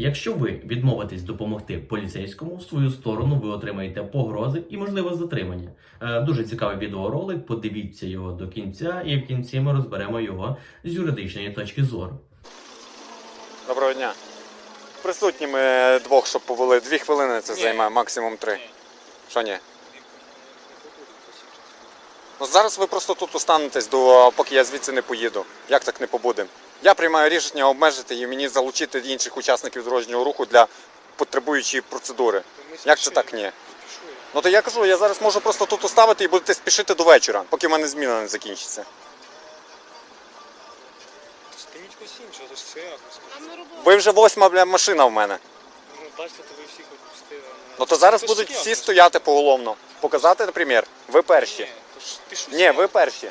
Якщо ви відмовитесь допомогти поліцейському, в свою сторону ви отримаєте погрози і можливо затримання. Е, Дуже цікавий відеоролик. Подивіться його до кінця, і в кінці ми розберемо його з юридичної точки зору. Доброго дня. Присутніми двох, щоб повели. Дві хвилини це Ні. займає, максимум три. Ні. Що ні? Ну зараз ви просто тут останетесь, до, поки я звідси не поїду. Як так не побудемо? Я приймаю рішення обмежити і мені залучити інших учасників дорожнього руху для потребуючої процедури. Як це так ні? Ну то я кажу, я зараз можу просто тут оставити і будете спішити до вечора, поки в мене зміна не закінчиться. Спиніть когось іншого, ж це якось. Ви вже восьма бля, машина в мене. Ну, бачите, то ви всіх. Ну то зараз будуть всі стояти поголовно. Показати, наприклад, ви перші. Ні, ви перші.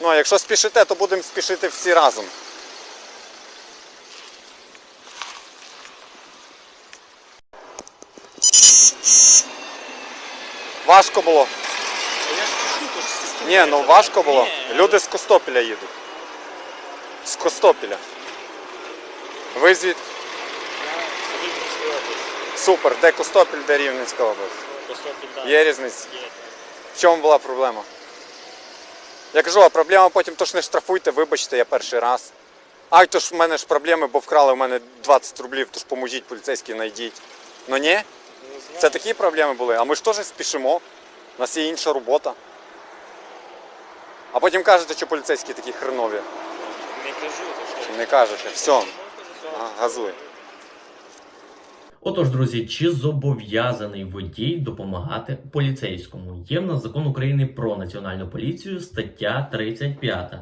Ну, а якщо спішите, то будемо спішити всі разом. Важко було. Ні, ну важко було. Люди з Костопіля їдуть. З Костопіля. Ви звідки? Супер. Де Костопіль, де Рівненська область? Є різниця? В чому була проблема? Я кажу, а проблема потім то ж не штрафуйте, вибачте, я перший раз. Ай, то ж в мене ж проблеми, бо вкрали в мене 20 рублів, то ж поможіть поліцейські знайдіть. Ну ні, це такі проблеми були. А ми ж теж спішимо. У нас є інша робота. А потім кажете, що поліцейські такі хренові. Не кажу, то що. Не кажете. Все, а, газуй. Отож, друзі, чи зобов'язаний водій допомагати поліцейському? Є в нас закон України про національну поліцію, стаття 35.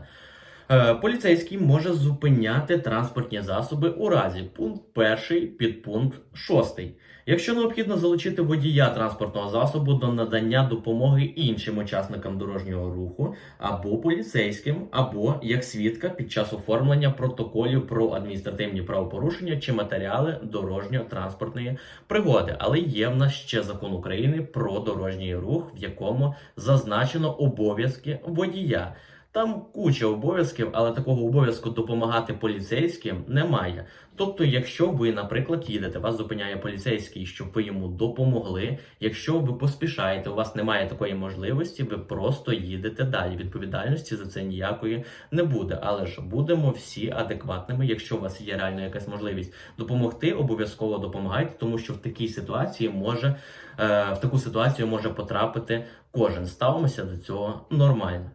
Е, Поліцейський може зупиняти транспортні засоби у разі пункт 1 підпункт 6. Якщо необхідно залучити водія транспортного засобу до надання допомоги іншим учасникам дорожнього руху або поліцейським, або як свідка під час оформлення протоколів про адміністративні правопорушення чи матеріали дорожньо-транспортної пригоди. Але є в нас ще закон України про дорожній рух, в якому зазначено обов'язки водія. Там куча обов'язків, але такого обов'язку допомагати поліцейським немає. Тобто, якщо ви, наприклад, їдете, вас зупиняє поліцейський, щоб ви йому допомогли. Якщо ви поспішаєте, у вас немає такої можливості, ви просто їдете далі. Відповідальності за це ніякої не буде. Але ж будемо всі адекватними. Якщо у вас є реально якась можливість допомогти, обов'язково допомагайте, тому що в такій ситуації може е, в таку ситуацію може потрапити кожен. Ставимося до цього нормально.